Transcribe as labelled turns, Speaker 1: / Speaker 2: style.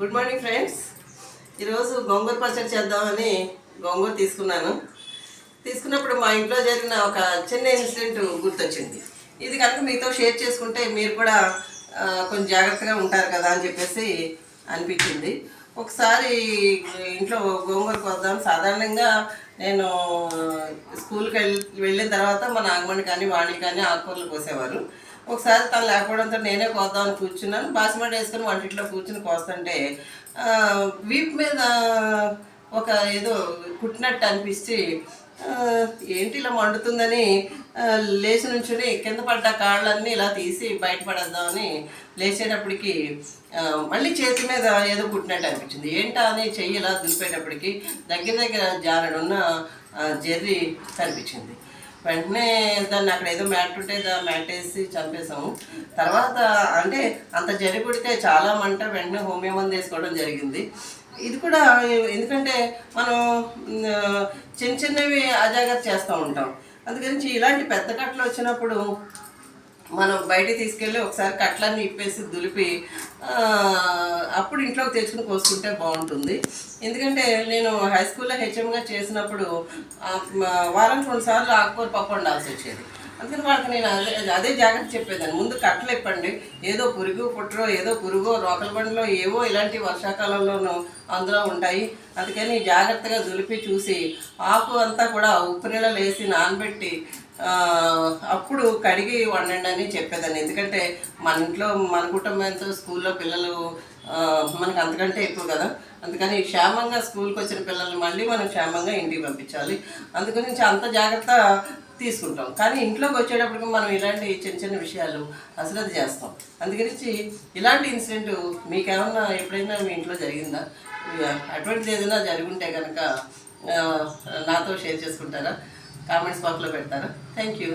Speaker 1: Good morning friends. ఈరోజు గోంగూర పచ్చడి చేద్దామని గోంగూర తీసుకున్నాను. తీసుకున్నప్పుడు మా ఇంట్లో జరిగిన ఒక చిన్న ఇన్సిడెంట్ గుర్తొచ్చింది. ఇది కనుక మీతో షేర్ చేసుకుంటే మీరు కూడా కొంచెం జాగ్రత్తగా ఉంటారు కదా అని చెప్పేసి అనిపించింది. ఒకసారి ఇంట్లో గోంగూర కొద్దాం. సాధారణంగా నేను స్కూల్కి వెళ్ళి వెళ్ళిన తర్వాత మా నాగమణి కానీ వాణి కానీ ఆకుకూరలు కోసేవారు. ఒకసారి తను లేకపోవడంతో నేనే కోద్దామని కూర్చున్నాను. బాసిమటి వేసుకొని వంటిట్లో కూర్చుని కోస్తుంటే వీప్ వీపు మీద ఒక ఏదో కుట్టినట్టు అనిపించి ఏంటి ఇలా మండుతుందని లేచి నుంచుని కింద పడ్డ కాళ్ళన్నీ ఇలా తీసి బయటపడేద్దామని లేచేటప్పటికి మళ్ళీ చేతి మీద ఏదో కుట్టినట్టు అనిపించింది. ఏంటా అని చెయ్యి ఇలా దులిపేటప్పటికి దగ్గర దగ్గర జారడున్న ఆ, జెర్రీ కనిపించింది. వెంటనే దాన్ని అక్కడ ఏదో మ్యాట్ ఉంటే దా మ్యాట్ వేసి చంపేసాము తర్వాత అంటే అంత జరి కుడితే చాలా మంట వెంటనే హోమియో మంది వేసుకోవడం జరిగింది. ఇది కూడా ఎందుకంటే మనం చిన్న చిన్నవి అజాగ్రత్త చేస్తూ ఉంటాం. అందుకని ఇలాంటి పెద్ద కట్టలు వచ్చినప్పుడు మనం బయట తీసుకెళ్ళి ఒకసారి కట్లన్నీ ఇప్పేసి దులిపి అప్పుడు ఇంట్లోకి తెచ్చుకుని కోసుకుంటే బాగుంటుంది. ఎందుకంటే నేను హై స్కూల్లో హెచ్ఎంగా చేసినప్పుడు వారం రెండు సార్లు ఆకుకూర పప్పు వండాల్సి వచ్చేది. అందుకని వాళ్ళకి నేను అదే అదే జాగ్రత్త చెప్పేదాన్ని. ముందు కట్టలు ఇప్పండి. ఏదో పురుగు పుట్టరో ఏదో పురుగో రోకల బండిలో ఏవో ఇలాంటి వర్షాకాలంలోనూ అందులో ఉంటాయి. అందుకని జాగ్రత్తగా దులిపి చూసి ఆకు అంతా కూడా ఉప్పు నీళ్ళలో వేసి నానబెట్టి అప్పుడు కడిగి వండండి అని చెప్పేదాన్ని. ఎందుకంటే మన ఇంట్లో మన కుటుంబంతో స్కూల్లో పిల్లలు మనకు అంతకంటే ఎక్కువ కదా. అందుకని క్షేమంగా స్కూల్కి వచ్చిన పిల్లల్ని మళ్ళీ మనం క్షేమంగా ఇంటికి పంపించాలి. అందుగురించి అంత జాగ్రత్త తీసుకుంటాం. కానీ ఇంట్లోకి వచ్చేటప్పటికి మనం ఇలాంటి చిన్న చిన్న విషయాలు అశ్రద్ధ చేస్తాం. అందుగురించి ఇలాంటి ఇన్సిడెంట్ మీకేమన్నా ఎప్పుడైనా మీ ఇంట్లో జరిగిందా? అటువంటిది ఏదైనా జరుగుంటే కనుక నాతో షేర్ చేసుకుంటారా? కామెంట్స్ బాక్స్లో పెడతారా థ్యాంక్ యూ